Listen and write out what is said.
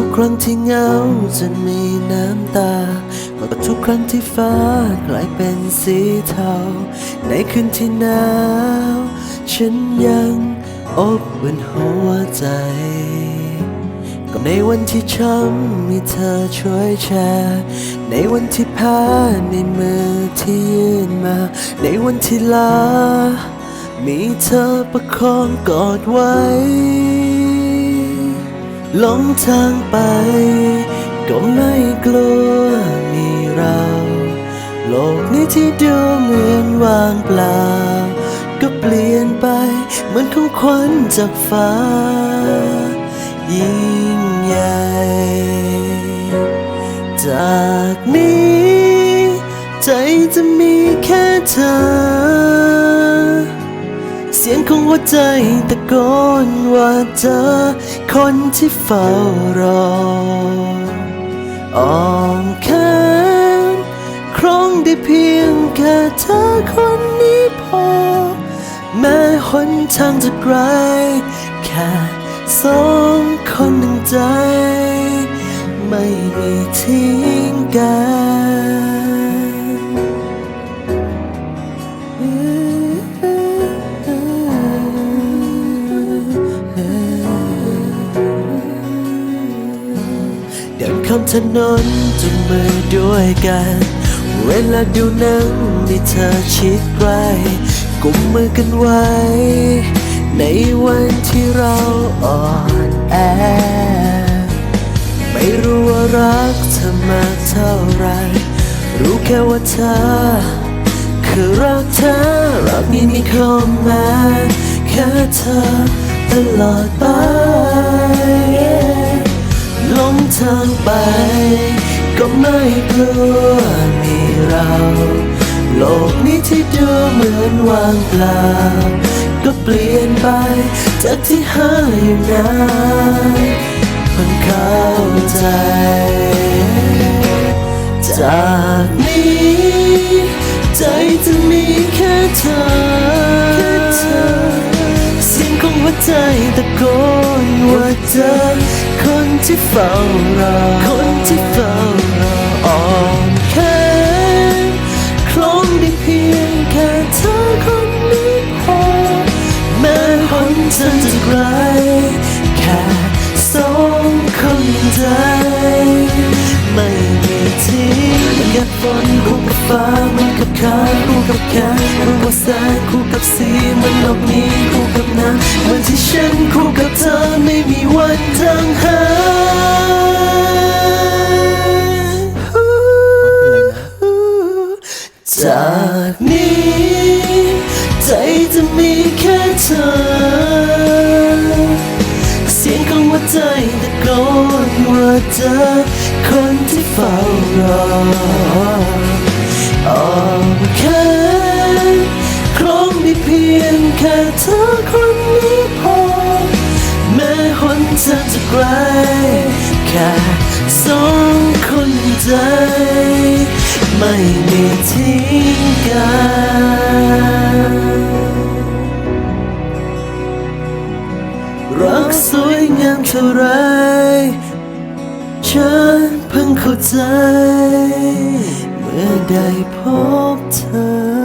ทุกครั้งที่เหงาจนมีน้ำตาก็ทุกครั้งที่ฟ้ากลายเป็นสีเทา ในคืนที่หนาว ฉันยังอบอุ่นหัวใจ ก็ในวันที่ช้ำมีเธอช่วยแชร์ ในวันที่แพ้ในมือที่ยื่นมา ในวันที่ลา มีเธอประคองกอดไว้ หลงทางไปก็ไม่กลัวมีเรา โลกนี้ที่ดูเหมือนว่างเปล่า ก็เปลี่ยนไปเหมือนของขวัญจากฟ้า ยิ่งใหญ่ จากนี้ ใจจะมีแค่เธอ สียงของหัวใจตะโกนว่าเจอคนที่เฝ้ารออ้อมแขนครองได้เพียงแค่เธอคนนี้พอ แม้หนทางจะไกล แค่สองคนหนึ่งใจ ไม่มีทิ้งกันามถนนจุงมือด้วยกัน เวลาดูหนังมีเธอชิดใกล้กุมมือกันไว้ ในวันที่เราอ่อนแอ ไม่รู้ว่ารักเธอมากเท่าไร รู้แค่ว่าเธอ คือรักเธอ รักนี้มีข้อแม้แค่เธอตลอดไป หลงทางไป ก็ไม่กลัวมีเรา โลกนี้ที่ดูเหมือนว่างเปล่า ก็เปลี่ยนไปจากที่หาอยู่นานเพิ่งเข้าใจ จากนี้ใจจะมีแค่เธอ เสียงของหัวใจตะโกนว่าเจอ ที่เฝ้ารอคนที่เฝ้ารออ้อมแขนคล้องได้เพียงแค่เธอคนนี้พอแม้หนทางจะไกลแค่สองคนใจไม่มีทิ้งมันกับฝนคู่กับฟ้ามันกับคาคู่กับแขนมันกับแสงคู่กับสีมันโลกนี้คู่กับน้ำ จากนี้ ใจจะมีแค่เธอ เสียงของหัวใจตะโกนว่าเจอคนที่เฝ้ารออ้อมแขนคล้องได้เพียงแค่เธอคนนี้พอ แม้หนทางจะไกลแค่สองคนใจ ไม่มีทิ้งกันรักสวยงามเท่าไร ฉันเพิ่งเข้าใจ เมื่อได้พบเธอ